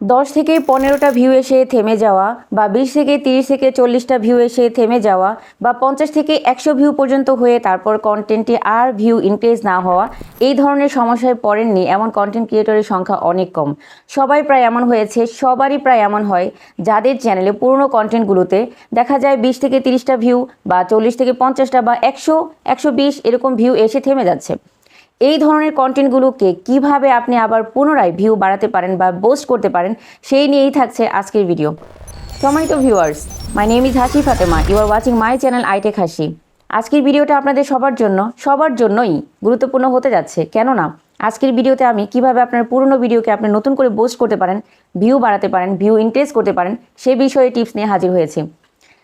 দশ থেকে পনেরোটা ভিউ এসে থেমে যাওয়া বা বিশ থেকে তিরিশ থেকে চল্লিশটা ভিউ এসে থেমে যাওয়া বা পঞ্চাশ থেকে একশো ভিউ পর্যন্ত হয়ে তারপর কন্টেন্টে আর ভিউ ইনক্রিজ না হওয়া, এই ধরনের সমস্যায় পড়েননি। এমন কন্টেন্ট ক্রিয়েটরের সংখ্যা অনেক কম। সবাই প্রায় এমন হয়েছে, সবারই প্রায় এমন হয় যাদের চ্যানেলে পুরনো কন্টেন্টগুলোতে দেখা যায় বিশ থেকে তিরিশটা ভিউ বা চল্লিশ থেকে পঞ্চাশটা বা একশো একশো বিশ এরকম ভিউ এসে থেমে যাচ্ছে। এই ধরনের কন্টেন্টগুলোকে কীভাবে আপনি আবার পুনরায় ভিউ বাড়াতে পারেন বা বোস্ট করতে পারেন, সেই নিয়েই থাকছে আজকের ভিডিও সম্মানিত viewers my name is Hasi Fatema you are watching my channel iTech Hasi আজকের ভিডিওটা আপনাদের সবার জন্য, সবার জন্যই গুরুত্বপূর্ণ হতে যাচ্ছে। কেননা, আজকের ভিডিওতে আমি কীভাবে আপনার পুরনো ভিডিওকে আপনি নতুন করে বোস্ট করতে পারেন ভিউ বাড়াতে পারেন ভিউ ইনক্রিজ করতে পারেন, সে বিষয়ে টিপস নিয়ে হাজির হয়েছে।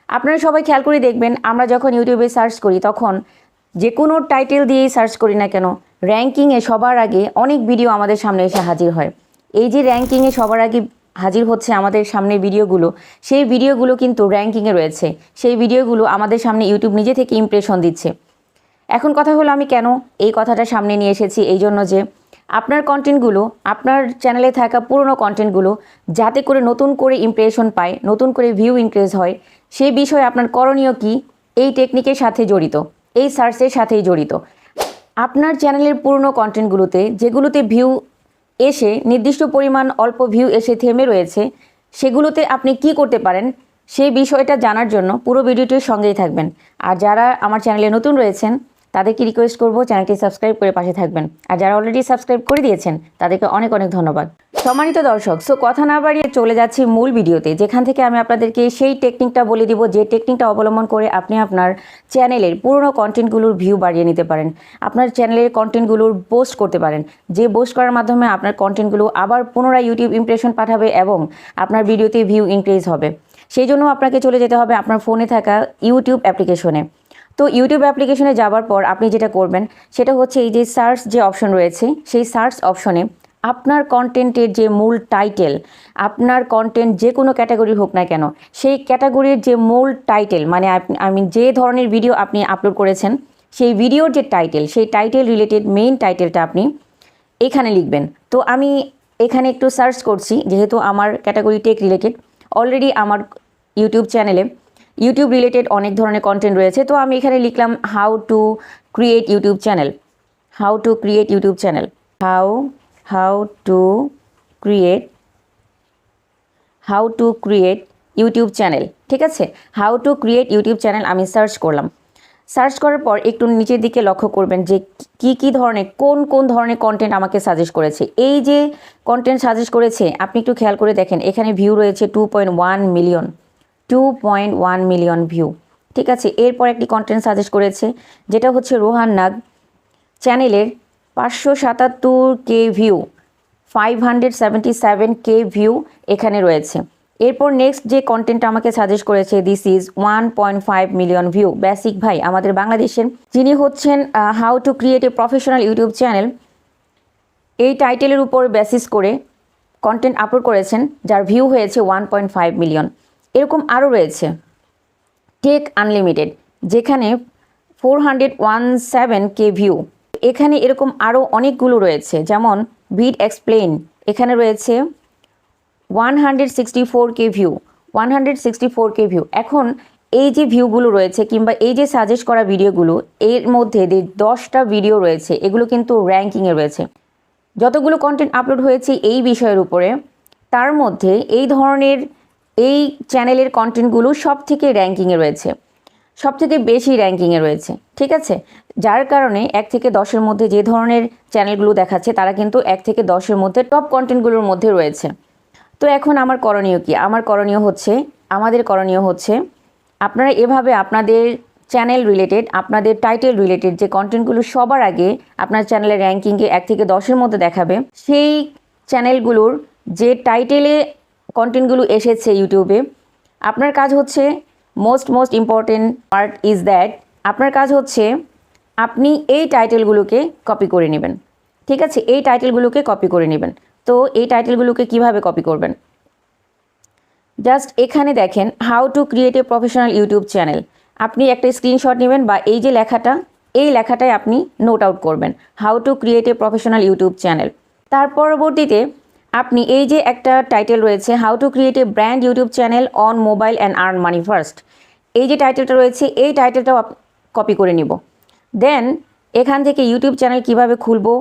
আপনারা সবাই খেয়াল করে দেখবেন, আমরা যখন ইউটিউবে সার্চ করি, তখন যে কোনো টাইটেল দিয়েই সার্চ করি না কেন র্যাঙ্কিংয়ে সবার আগে অনেক ভিডিও আমাদের সামনে এসে হাজির হয়। এই যে র্যাঙ্কিংয়ে সবার আগে হাজির হচ্ছে আমাদের সামনে ভিডিওগুলো সেই ভিডিওগুলো কিন্তু র্যাঙ্কিংয়ে রয়েছে। সেই ভিডিওগুলো আমাদের সামনে ইউটিউব নিজে থেকে ইমপ্রেশন দিচ্ছে। এখন কথা হলো আমি কেন এই কথাটা সামনে নিয়ে এসেছি, এই জন্য যে আপনার কন্টেন্টগুলো আপনার চ্যানেলে থাকা পুরনো কন্টেন্টগুলো যাতে করে নতুন করে ইমপ্রেশন পায়, নতুন করে ভিউ ইনক্রিজ হয় সেই বিষয়ে আপনার করণীয় কি? এই টেকনিকের সাথে জড়িত। এই সার্চের সাথেই জড়িত। আপনার চ্যানেলের পুরনো কন্টেন্টগুলোতে, যেগুলোতে ভিউ এসে, নির্দিষ্ট পরিমাণ অল্প ভিউ এসে থেমে রয়েছে, সেগুলোতে আপনি কি করতে পারেন, সেই বিষয়টা জানার জন্য পুরো ভিডিওটির সঙ্গেই থাকবেন। আর যারা আমার চ্যানেলে নতুন রয়েছেন, তাদেরকে রিকোয়েস্ট করব চ্যানেলটি সাবস্ক্রাইব করে পাশে থাকবেন। আর যারা অলরেডি সাবস্ক্রাইব করে দিয়েছেন, তাদেরকে অনেক অনেক ধন্যবাদ। সম্মানিত দর্শক সো কথা না বাড়িয়ে চলে যাচ্ছি মূল ভিডিওতে, যেখান থেকে আমি আপনাদেরকে সেই টেকনিকটা বলে দিব, যে টেকনিকটা অবলম্বন করে আপনি আপনার চ্যানেলের পুরনো কন্টেন্টগুলোর ভিউ বাড়িয়ে নিতে পারেন, আপনার চ্যানেলের কন্টেন্টগুলোর পোস্ট করতে পারেন, যে পোস্ট করার মাধ্যমে আপনার কন্টেন্টগুলো আবার পুনরায় ইউটিউব ইমপ্রেশন পাঠাবে এবং আপনার ভিডিওতে ভিউ ইনক্রিজ হবে, সেই জন্য আপনাকে চলে যেতে হবে আপনার ফোনে থাকা ইউটিউব অ্যাপ্লিকেশনে তো ইউটিউব অ্যাপ্লিকেশনে যাওয়ার পর আপনি যেটা করবেন, সেটা হচ্ছে এই যে সার্চ যে অপশন রয়েছে, সেই সার্চ অপশনে আপনার কন্টেন্টের যে মূল টাইটেল আপনার কন্টেন্ট যে কোনো ক্যাটাগরি হোক না কেন, সেই ক্যাটাগরির যে মূল টাইটেল মানে আমি যে ধরনের ভিডিও আপনি আপলোড করেছেন, সেই ভিডিওর যে টাইটেল সেই টাইটেল রিলেটেড মেইন টাইটেলটা আপনি এখানে লিখবেন। তো আমি এখানে একটু সার্চ করছি, যেহেতু আমার ক্যাটাগরি টেক রিলেটেড অলরেডি আমার ইউটিউব চ্যানেলে ইউটিউব রিলেটেড অনেক ধরনের কন্টেন্ট রয়েছে, তো আমি এখানে লিখলাম how to create YouTube channel how to create YouTube channel how how to create, how to create YouTube channel, ঠিক আছে? How to create YouTube channel আমি সার্চ করলাম। সার্চ করার পর একটু নিচের দিকে লক্ষ্য করবেন যে কি কি ধরনের, কোন কোন ধরনের কন্টেন্ট আমাকে সাজেস্ট করেছে। এই যে কন্টেন্ট সাজেস্ট করেছে, আপনি একটু খেয়াল করে দেখেন, এখানে ভিউ রয়েছে two point one million two point one million view ঠিক আছে? এরপর একটি কন্টেন্ট সাজেস্ট করেছে, যেটা হচ্ছে রোহান নাগ চ্যানেলের পাঁচশো সাতাত্তর K view five hundred seventy seven K view এখানে রয়েছে। এরপর নেক্সট যে কন্টেন্টটা আমাকে সাজেস্ট করেছে this is one point five million view basic ভাই, আমাদের বাংলাদেশের যিনি হচ্ছেন how to create a professional YouTube channel এই টাইটেলের উপর বেসিস করে কন্টেন্ট আপলোড করেছেন, যার ভিউ হয়েছে ওয়ান পয়েন্ট ফাইভ মিলিয়ন এরকম আরও রয়েছে টেক আনলিমিটেড যেখানে four hundred one seven K view এখানে এরকম আরও অনেকগুলো রয়েছে, যেমন ভিড এক্সপ্লেন এখানে রয়েছে one hundred sixty four K view one hundred sixty four K view এখন এই যে ভিউগুলো রয়েছে কিংবা এই যে সাজেস্ট করা ভিডিওগুলো এর মধ্যে যে দশটা ভিডিও রয়েছে, এগুলো কিন্তু র্যাঙ্কিংয়ে রয়েছে। যতগুলো কন্টেন্ট আপলোড হয়েছে এই বিষয়ের উপরে, তার মধ্যে এই ধরনের এই চ্যানেলের কন্টেন্টগুলো সব থেকে র্যাঙ্কিংয়ে রয়েছে। সব থেকে বেশি র্যাঙ্কিংয়ে রয়েছে, ঠিক আছে? যার কারণে এক থেকে দশের মধ্যে যে ধরনের চ্যানেলগুলো দেখাচ্ছে, তারা কিন্তু এক থেকে দশের মধ্যে টপ কন্টেন্টগুলোর মধ্যে রয়েছে। তো এখন আমার করণীয় কি? আমার করণীয় হচ্ছে, আমাদের করণীয় হচ্ছে, আপনারা এভাবে আপনাদের চ্যানেল রিলেটেড আপনাদের টাইটেল রিলেটেড যে কন্টেন্টগুলো সবার আগে আপনার চ্যানেলের র্যাঙ্কিংয়ে এক থেকে দশের মধ্যে দেখাবে, সেই চ্যানেলগুলোর যে টাইটেলে কন্টেন্টগুলো এসেছে ইউটিউবে আপনার কাজ হচ্ছে most most important part is that আপনার কাজ হচ্ছে আপনি এই টাইটেলগুলোকে কপি করে নেবেন। ঠিক আছে? এই টাইটেলগুলোকে কপি করে নেবেন। তো এই টাইটেলগুলোকে কীভাবে কপি করবেন? জাস্ট এখানে দেখেন how to create a professional YouTube channel আপনি একটা স্ক্রিনশট নেবেন বা এই যে লেখাটা, এই লেখাটাই আপনি নোট আউট করবেন। How to create a professional YouTube channel তার পরবর্তীতে আপনি এই যে একটা টাইটেল রয়েছে how to create a brand YouTube channel on mobile and earn money first এই যে টাইটেলটা রয়েছে, এই টাইটেলটাও কপি করে নিব। দেন এখান থেকে ইউটিউব চ্যানেল কীভাবে খুলবো?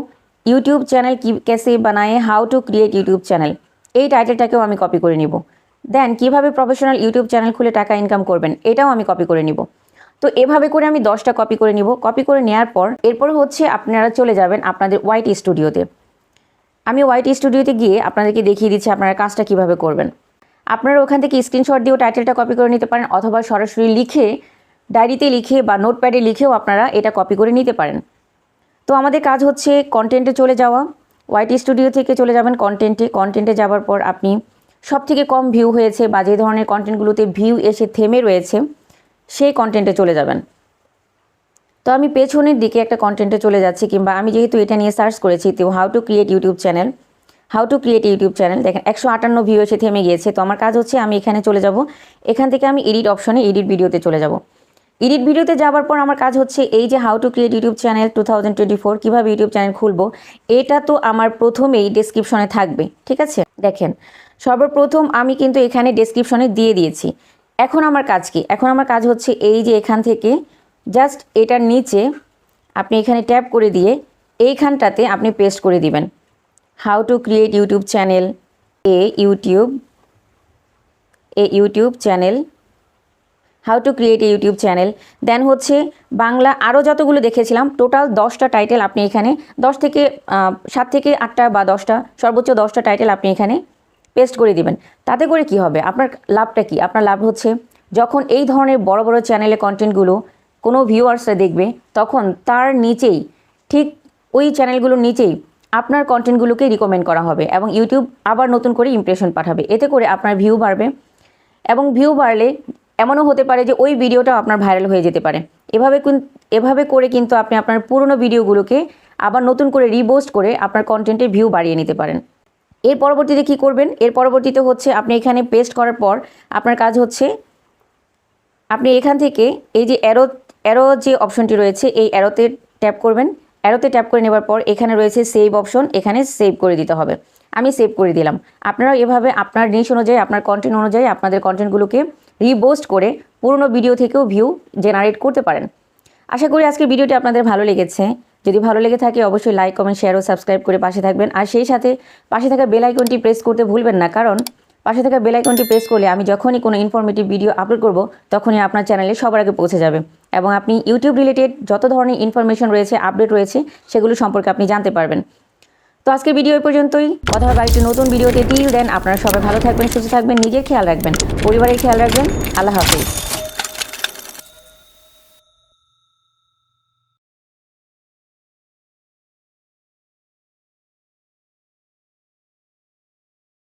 ইউটিউব চ্যানেল কি, কেসে বানায়? How to create YouTube channel এই টাইটেলটাকেও আমি কপি করে নিব। দেন কীভাবে প্রফেশনাল ইউটিউব চ্যানেল খুলে টাকা ইনকাম করবেন? এটাও আমি কপি করে নিব। তো এভাবে করে আমি দশটা কপি করে নিব। কপি করে নেওয়ার পর, এরপর হচ্ছে আপনারা চলে যাবেন আপনাদের হোয়াইট স্টুডিওতে আমি হোয়াইট স্টুডিওতে গিয়ে আপনাদেরকে দেখিয়ে দিচ্ছি আপনারা কাজটা কীভাবে করবেন। আপনারা ওখান থেকে স্ক্রিনশট দিয়েও টাইটেলটা কপি করে নিতে পারেন অথবা সরাসরি লিখে ডায়েরিতে লিখে বা নোটপ্যাডে লিখেও আপনারা এটা কপি করে নিতে পারেন। তো আমাদের কাজ হচ্ছে কন্টেন্টে চলে যাওয়া। হোয়াইট স্টুডিও থেকে চলে যাবেন কন্টেন্টে কন্টেন্টে যাওয়ার পর আপনি সব থেকে কম ভিউ হয়েছে বা যে ধরনের কন্টেন্টগুলোতে ভিউ এসে থেমে রয়েছে, সেই কন্টেন্টে চলে যাবেন। তো আমি পেছনের দিকে একটা কন্টেন্টে চলে যাচ্ছি কিংবা আমি যেহেতু এটা নিয়ে সার্চ করেছি, তো how to create YouTube channel how to create YouTube channel দেখেন একশো আটান্ন ভিউ এসে থেমে গিয়েছে, তো আমার কাজ হচ্ছে আমি এখানে চলে যাব, এখান থেকে আমি এডিট অপশনে এডিট ভিডিওতে চলে যাব। এডিট ভিডিওতে যাওয়ার পর আমার কাজ হচ্ছে এই যে how to create YouTube channel two thousand twenty four কীভাবে ইউটিউব চ্যানেল খুলবো, এটা তো আমার প্রথমেই ডেসক্রিপশনে থাকবে, ঠিক আছে? দেখেন, সর্বপ্রথম আমি কিন্তু এখানে ডেসক্রিপশনে দিয়ে দিয়েছি। এখন আমার কাজ কি? এখন আমার কাজ হচ্ছে এই যে এখান থেকে জাস্ট এটার নিচে আপনি এখানে ট্যাপ করে দিয়ে এইখানটাতে আপনি পেস্ট করে দিবেন। How to create YouTube channel a YouTube a YouTube channel how to create a YouTube channel দেন হচ্ছে বাংলা আরও যতগুলো দেখেছিলাম টোটাল দশটা টাইটেল আপনি এখানে, দশ থেকে সাত থেকে আটটা বা দশটা, সর্বোচ্চ দশটা টাইটেল আপনি এখানে পেস্ট করে দিবেন। তাতে করে কি হবে? আপনার লাভটা কি? আপনার লাভ হচ্ছে যখন এই ধরনের বড় বড় চ্যানেলে কন্টেন্টগুলো কোনো ভিউয়ার্সরা দেখবে, তখন তার নিচেই, ঠিক ওই চ্যানেলগুলোর নিচেই আপনার কন্টেন্টগুলোকে রিকমেন্ড করা হবে এবং ইউটিউব আবার নতুন করে ইমপ্রেশন পাঠাবে। এতে করে আপনার ভিউ বাড়বে এবং ভিউ বাড়লে এমনও হতে পারে যে ওই ভিডিওটা আপনার ভাইরাল হয়ে যেতে পারে। এভাবে এভাবে করে কিন্তু আপনি আপনার পুরনো ভিডিওগুলোকে আবার নতুন করে রিবোস্ট করে আপনার কন্টেন্টের ভিউ বাড়িয়ে নিতে পারেন। এর পরবর্তীতে কি করবেন? এর পরবর্তীতে হচ্ছে আপনি এখানে পেস্ট করার পর আপনার কাজ হচ্ছে, আপনি এখান থেকে এই যে অ্যারো অ্যারো যে অপশনটি রয়েছে, এই অ্যারোতে ট্যাপ করবেন। অ্যারোতে ট্যাপ করে নেবার পর এখানে রয়েছে সেভ অপশন এখানে সেভ করে দিতে হবে। আমি সেভ করে দিলাম। আপনারাও এভাবে আপনার নিশ অনুযায়ী, আপনার কন্টেন্ট অনুযায়ী আপনাদের কন্টেন্টগুলোকে রিবোস্ট করে পুরনো ভিডিও থেকেও ভিউ জেনারেট করতে পারেন। আশা করি আজকের ভিডিওটি আপনাদের ভালো লেগেছে। যদি ভালো লেগে থাকে, অবশ্যই লাইক কমেন্ট শেয়ার ও সাবস্ক্রাইব করে পাশে থাকবেন। আর সেই সাথে পাশে থাকা বেল আইকনটি প্রেস করতে ভুলবেন না, কারণ পাশে থাকা বেল আইকনটি প্রেস করলে আমি যখনই কোনো ইনফরমেটিভ ভিডিও আপলোড করব, তখনই আপনার চ্যানেলে সবার আগে পৌঁছে যাবে। এবং আপনি ইউটিউব রিলেটেড যত ধরনের ইনফরমেশন রয়েছে আপডেট রয়েছে, সেগুলো সম্পর্কে আপনি জানতে পারবেন। তো আজকের ভিডিও পর্যন্তই। কথা হবে আরেকটি নতুন ভিডিওতে টিল দেন আপনারা সবাই ভালো থাকবেন, সুস্থ থাকবেন, নিজের খেয়াল রাখবেন, পরিবারের খেয়াল রাখবেন। আল্লাহ হাফিজ।